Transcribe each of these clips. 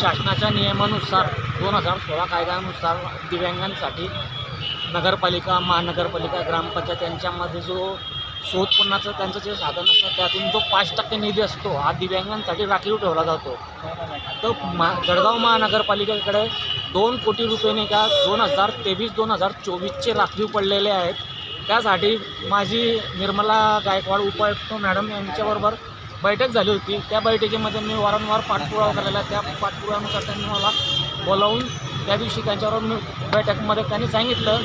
शासनाच्या नियमानुसार दोन हजार सोळा कायद्यानुसार दिव्यांगांसाठी नगरपालिका महानगरपालिका ग्रामपंचायत यांच्यामध्ये जो शोधपूर्णाचं त्यांचं जे साधन असतं त्यातून जो पाच टक्के निधी असतो हा दिव्यांगांसाठी राखीव ठेवला जातो. तर मा जळगाव महानगरपालिकेकडे दोन कोटी रुपयेने का दोन हजार तेवीस दोन हजार चोवीसचे राखीव पडलेले आहेत. त्यासाठी माझी निर्मला गायकवाड उपायुक्त मॅडम यांच्याबरोबर बैठक झाली होती. त्या बैठकीमध्ये मी वारंवार पाठपुरावा केलेला त्या पाठपुराव्यानुसार त्यांनी मला बोलावून त्या दिवशी त्यांच्यावर मी बैठकमध्ये त्यांनी सांगितलं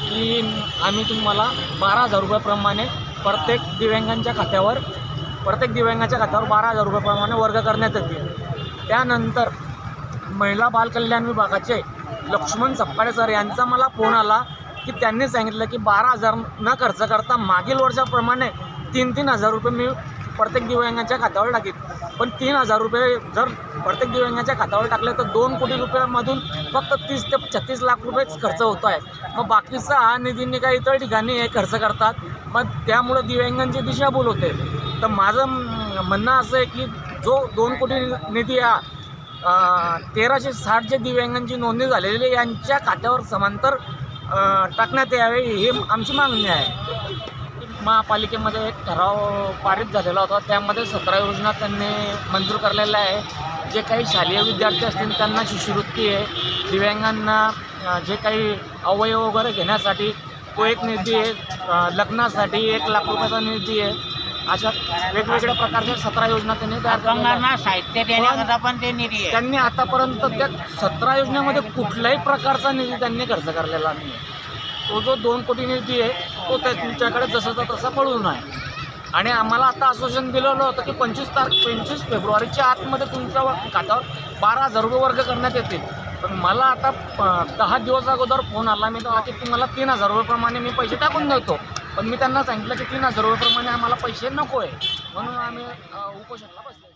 की आम्ही तुम्हाला बारा हजार रुपयाप्रमाणे प्रत्येक दिव्यांगांच्या खात्यावर प्रत्येक दिव्यांगाच्या खात्यावर बारा हजार रुपयाप्रमाणे वर्ग करण्यात येतील. त्यानंतर महिला बालकल्याण विभागाचे लक्ष्मण सप्पाडे सर यांचा मला फोन आला की त्यांनी सांगितलं की बारा हजार न खर्च करता मागील वर्षाप्रमाणे तीन तीन हजार रुपये मी प्रत्येक दिव्यांगाच्या खात्यावर टाकेल पण तीन हजार रुपये जर प्रत्येक दिव्यांगाच्या खात्यावर टाकले तर दोन कोटी रुपयामधून फक्त तीस ते छत्तीस लाख रुपयेच खर्च होतो आहे मग बाकीचा हा निधींनी काही इतर ठिकाणी हे खर्च करतात. मग त्यामुळं दिव्यांगांची दिशाभूल होते. तर माझं म्हणणं असं आहे की जो दोन कोटी निधी हा तेराशे साठ जे दिव्यांगांची नोंदणी झालेली आहे यांच्या खात्यावर समांतर टाकण्यात यावे ही आमची मागणी आहे. महापालिकेमध्ये एक ठराव पारित झालेला होता. त्यामध्ये सतरा योजना त्यांनी मंजूर करलेल्या आहे. जे काही शालेय विद्यार्थी असतील त्यांना शिष्यवृत्ती आहे. दिव्यांगांना जे काही अवयव वगैरे घेण्यासाठी तो एक निधी आहे. लग्नासाठी एक लाख रुपयाचा निधी आहे. अशा वेगवेगळ्या प्रकारच्या सतरा योजना त्यांनी तयार साहित्य देण्याकरता पण ते निधी त्यांनी आतापर्यंत त्या सतरा योजनेमध्ये कुठल्याही प्रकारचा निधी त्यांनी खर्च करलेला नाही तो जो दोन कोटी निधी आहे तो त्या तुमच्याकडे जसाचा तसा पळून आहे आणि आम्हाला आता आश्वासन दिलेलं होतं की पंचवीस तारख पंचवीस फेब्रुवारीच्या आतमध्ये तुमच्या खात्यावर बारा हजार रुपये वर्ग करण्यात येतील. पण मला आता दहा दिवस अगोदर फोन आला. मी तेव्हा की तुम्हाला तीन हजार रुपयेप्रमाणे मी पैसे टाकून देतो. पण मी त्यांना सांगितलं की तीन हजार रुपयेप्रमाणे आम्हाला पैसे नको आहे म्हणून आम्ही उपोषणाला बसलो.